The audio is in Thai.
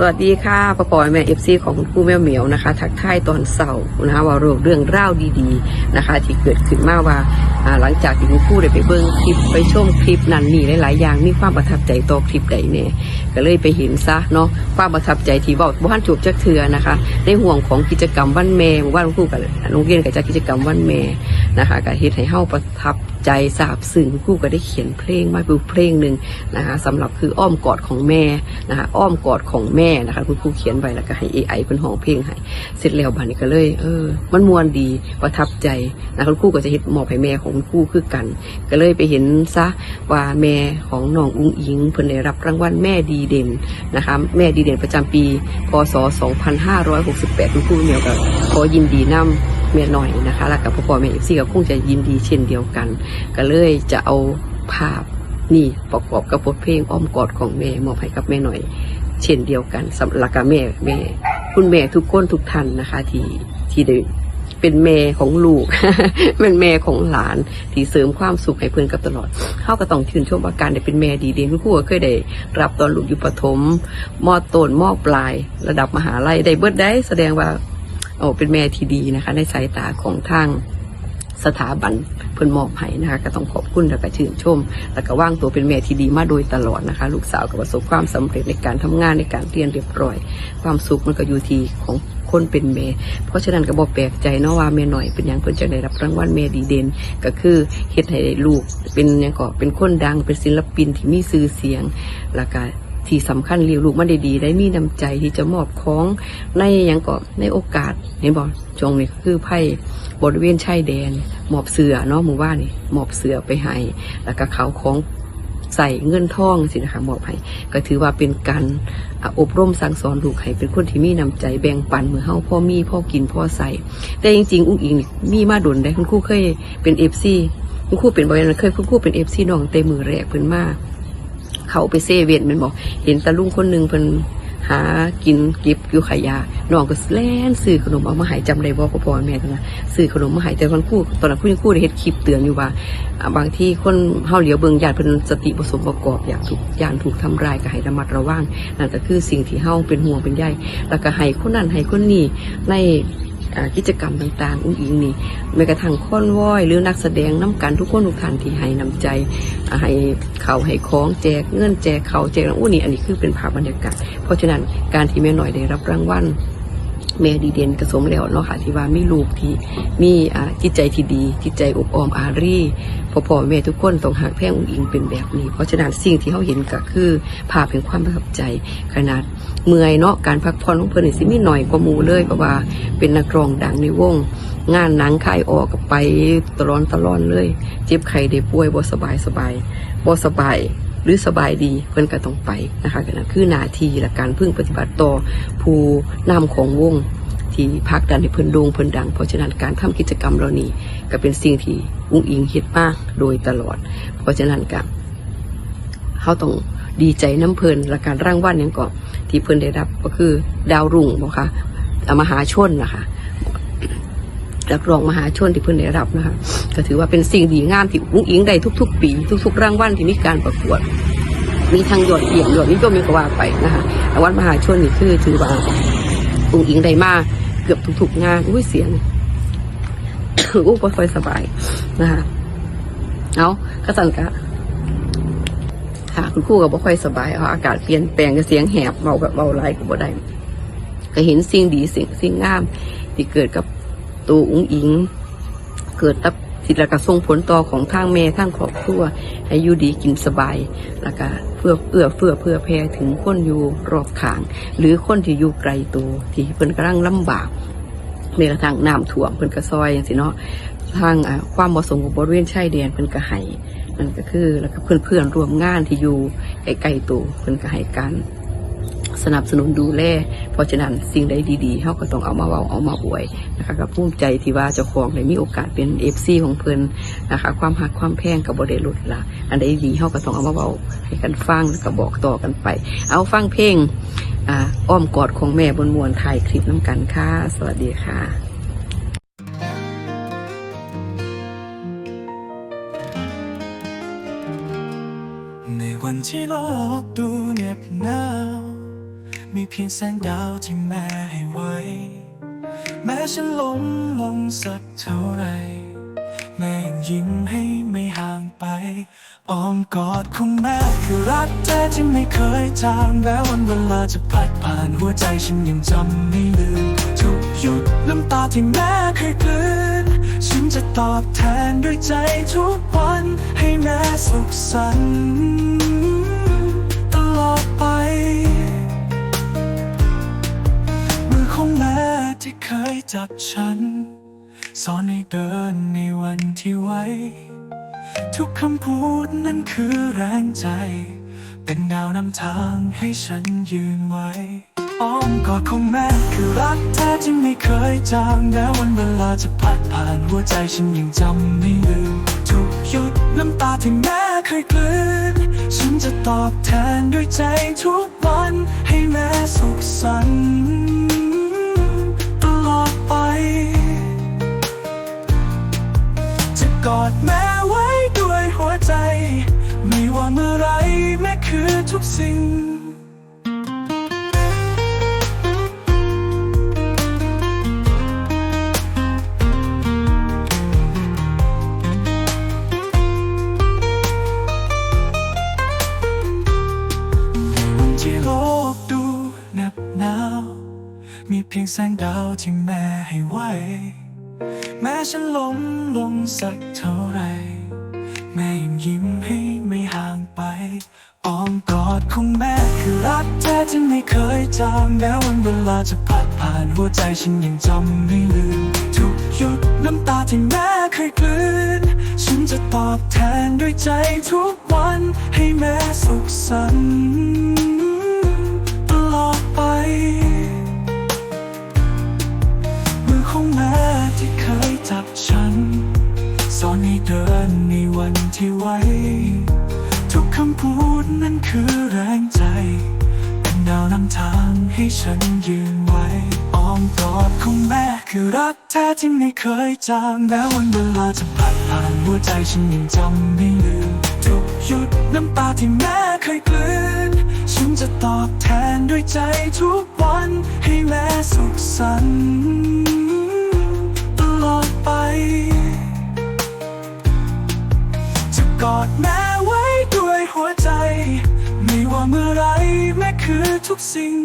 สวัสดีค่ะประกอบแม่เอฟซีของคุณครูแม่เหมียวนะคะ ทักทายตอนเสาร์นะคะว่าเรื่องเรื่องเล่าดีๆนะคะ ที่เกิดขึ้นมาว่าอ่าหลังจากที่คุณครูได้ไปเบิ้งคลิปไปชมคลิปนั้นนี่หลายๆอย่างมีความประทับใจต่อคลิปใดเนี่ยก็เลยไปเห็นซะเนาะความประทับใจที่บอกบ้านจูบจักเทือนะคะ ในห่วงของกิจกรรมวันแม่หมู่บ้านคุณครูกับโรงเรียนกับจัดกิจกรรมวันแม่นะคะก็เฮ็ดให้เฮาประทับใจซาบซึ้งคุณครูก็ได้เขียนเพลงมาเป็นเพลงหนึ่งนะคะสำหรับคืออ้อมกอดของแม่นะคะอ้อมกอดของแม่นะคะคุณครูเขียนไว้แล้วก็ให้ AI เป็นห้องเพลงให้เสร็จแล้วบัดนี้ก็เลยเออ มันมวนดีประทับใจนะคุณครูก็จะเฮ็ดมอบให้แม่ของคุณครูคือกัน ก็เลยไปเห็นซะว่าแม่ของน้องอุ้งอิงเพิ่นได้รับรางวัลแม่ดีเด่นนะคะแม่ดีเด่นประจำปีพศ 2568 คุณครูเหมียวก็ขอยินดีนํ แม่หน่อยนะคะแล้วกับพ่อพ่อแม่เอฟซีก็คงจะยินดีเช่นเดียวกัน ก็เลยจะเอาภาพนี่ประกอบกับบทเพลงอ้อมกอดของแม่มอบให้กับแม่หน่อย เช่นเดียวกันสำหรับกับแม่แม่ คุณแม่ทุกคนทุกท่านนะคะ ที่ที่ได้เป็นแม่ของลูก เป็นแม่ของหลาน ที่เสริมความสุขให้เพื่อนกับตลอดเข้าก็ต้องชื่นชมว่าการได้เป็นแม่ดีเด่นคุณครูก็เคยได้รับตอนลูกอยู่ประถมมอต้นมอปลาย ระดับมหาลัยได้เบิดได้ แสดงว่า โอ้เป็นแม่ที่ดีนะคะ ในสายตาของทางสถาบันเพิ่อนมอบให้นะคะก็ต้องขอบคุณและก็ชื่นชม แล้วก็ว่างตัวเป็นแม่ที่ดีมาโดยตลอดนะคะ ลูกสาวก็ประสบความสำเร็จในการทำงานในการเรียนเรียบร้อย ความสุขมันก็อยู่ที่ของคนเป็นแม่เพราะฉะนั้นก็บอกแปลกใจเนาะว่าแม่หน่อยเป็นอย่างเพิ่นจะได้รับรางวัลแม่ดีเด่นก็คือเฮ็ดให้ลูกเป็นหยังก็เป็นคนดังเป็นศิลปินที่มีชื่อเสียงแล้วก็ ที่สำคัญเลี้ยงลูกมาได้ดี ได้มีน้ำใจที่จะมอบของในหยังก็ในโอกาสเห็นบอกจงนี่คือไพ่บริเวณชายแดน หมอบเสือเนาะหมู่บ้านนี่หมอบเสือไปให้แล้วก็เขาของใส่เงินทองสินะคะมอบให้ก็ถือว่าเป็นการอบรมสั่งสอนลูกให้เป็นคนที่มีน้ำใจแบ่งปันมือเฮาพ่อมีพ่อกินพ่อใส่แต่จริงๆ อุ้งอิงมีมาดุนได้คุณครูเคยเป็นเอฟซีคุณครูเป็นบริษัทเคยคุณครูเป็นเอฟซีน้องเตมือแรกเพิ่นมาก เขาไปเซเว่นมันบอก เห็นตาลุงคนหนึ่งเพิ่นหากินเก็บอยู่ขายาน้องก็แล่นซื้อขนมเอามาหายจำได้บ่พ่อพ่อแม่ตอนนั้นซื้อขนมมาหายแต่คนคู่ตอนนั้นคู่ยังคู่ได้เฮ็ดคลิปเตือนอยู่ว่า บางที่คนเฮาเหลียวเบิ่งญาติเพิ่นสติบ่สมประกอบอยากถูกยานถูกทำร้ายก็ให้ระมัดระวังนั่นก็คือสิ่งที่เฮาเป็นห่วงเป็นใยแล้วก็ให้คนนั้นให้คนนี้ใน กิจกรรมต่างๆ อุ้งอิงนี่แม้กระทั่งค้อนว้อยหรือนักแสดงน้ำกันทุกคนทุกท่านที่ให้น้ำใจให้เขาให้ของแจกเงินแจกเขาแจกอู้นี่อันนี้คือเป็นภาพบรรยากาศ เพราะฉะนั้นการที่แม่หน่อยได้รับรางวัลแม่ดีเด่นกระสมแล้วเนาะค่ะที่ว่ามีลูกที่มีจิตใจที่ดีจิตใจอบออมอารีพ่อพ่อแม่ทุกคนต้องหักแพงอุ้งอิงเป็นแบบนี้ เพราะฉะนั้นสิ่งที่เขาเห็นก็คือภาพแห่งความประทับใจขนาด เมื่อยเนาะการพักผ่อนของเพิ่นนี่สิมีหน่อยกว่าหมูเลยเพราะว่าเป็นนักร้องดังในวง งานหนังขายออกก็ไปตลอนตลอนเลย เจ็บไข้ได้ป่วยบ่สบายสบายบ่สบายหรือสบายดีเพิ่นก็ต้องไปนะคะก็นั่นคือนาทีและการพึ่งปฏิบัติต่อผู้นำของวงที่พักดันให้เพิ่นโด่งเพิ่นดัง เพราะฉะนั้นการทำกิจกรรมเหล่านี้ก็เป็นสิ่งที่อุ้งอิงเฮ็ดมากโดยตลอด เพราะฉะนั้นก็เขาต้องดีใจน้ำเพลินและการร่างวัลหยังก็ ที่เพิ่นได้รับ ก็คือดาวรุ่งบ่คะอ่ามหาชนนะคะรับรองมหาชนที่เพิ่นได้รับนะคะก็ถือว่าเป็นสิ่งดีงามที่อุ้งอิงได้ทุก ๆ ปี ทุก ๆ รางวัลที่มีการประกวด มีทางยอดเยี่ยมยอดนิยมมีกว่าไปนะคะรางวัลมหาชนนี่คือถือว่าอุ้งอิงได้มากเกือบทุกๆงานอุ้ยเสียงอู้บ่ค่อยสบายนะคะเอาก็สั่นกะ ค่ะ คุณครูก็บ่ค่อยสบายเอาอากาศเปลี่ยนแปลงก็เสียงแหบเบาแบบเบาไรก็บ่ได้ก็เห็นสิ่งดีสิ่งสิ่งงาม ที่เกิดกับตัวอุ้งอิง เกิดตับสิแล้วก็ส่งผลต่อของทางแม่ทางครอบครัวให้อยู่ดีกินสบายแล้วก็เพื่อเอื้อเฟื้อเพื่อแผ่ถึงคนอยู่รอบข้าง หรือคนที่อยู่ไกลตัวที่เพิ่นกำลังลำบากแม้กระทั่งน้ำท่วมเพิ่นก็ซอยอย่างสิเนาะ ทางความเหมาะสมของบริเวณชายแดนเพิ่นก็ให้นั่นก็คือ แล้วก็เพื่อนๆร่วมงานที่อยู่ใกล้ๆตัวเพิ่นก็ให้การสนับสนุนดูแล เพราะฉะนั้นสิ่งใดดีๆเขาก็ต้องเอามาเว้าเอามาอวยนะคะก็ภูมิใจที่ว่าเจ้าของได้มีโอกาสเป็นเอฟซีของเพิ่นนะคะ ความหักความแพงกับบได้ลดละอันใดดีเขาก็ต้องเอามาเว้าให้กันฟังแล้วก็บอกต่อกันไป เอาฟังเพลงอ้อมกอดของแม่บนมวลถ่ายคลิปน้ำกันค่ะ สวัสดีค่ะ ที่โลกดูเหน็บหนาวมีเพียงแสงดาวที่แม่ให้ไว้ แม้ฉันล้มลงสักเท่าไร แม่ยังยิ้มให้ไม่ห่างไปอ้อมกอดของแม่คือรักแท้ที่ไม่เคยจางแม้วันเวลาจะพัดผ่านหัวใจฉันยังจำไม่ลืมทุกหยุดน้ำตาที่แม่เคยกลืนฉัน จะตอบแทนด้วยใจทุกวันให้แม่สุขสันต์ตลอดไป มือของแม่ที่เคยจับฉัน สอนให้เดินในวันที่ไว้ ทุกคำพูดนั้นคือแรงใจ เป็นดาวนำทางให้ฉันยืนไว้ อ้อมกอดของแม่คือรักแท้ที่ไม่เคยจางแม้วันเวลาจะพัดผ่านหัวใจฉันยังจำไม่ลืมทุกหยดน้ำตาที่แม่เคยกลืนฉันจะตอบแทนด้วยใจทุกวันให้แม่สุขสันต์ตลอดไป จะกอดแม่ไว้ด้วยหัวใจ ไม่ว่าเมื่อไรแม่คือทุกสิ่ง แสงดาวที่แม่ให้ไว้ แม้ฉันล้มลงสักเท่าไร แม่ยังยิ้มให้ไม่ห่างไปอ้อมกอดของแม่คือรักแท้ที่ไม่เคยจางแม้วันเวลาจะพัดผ่านหัวใจฉันยังจำไม่ลืม ทุกหยดน้ำตาที่แม่เคยกลืน ฉันจะตอบแทนด้วยใจทุกวันให้แม่สุขสันต์ตลอดไป แม่ที่เคยจับฉันสอนให้เดินในวันที่ไว้ ทุกคำพูดนั้นคือแรงใจ เป็นดาวนำทางให้ฉันยืนไว้อ้อมกอดของแม่คือรักแท้ที่ไม่เคยจางแม้วันเวลาจะพัดผ่านหัวใจฉันยังจำไม่ลืมทุกหยุดน้ำตาที่แม่เคยกลืน ฉันจะตอบแทนด้วยใจทุกวันให้แม่สุขสันต์ อดไป จะกอดแม่ไว้ด้วยหัวใจ ไม่ว่าเมื่อไรแม่คือทุกสิ่ง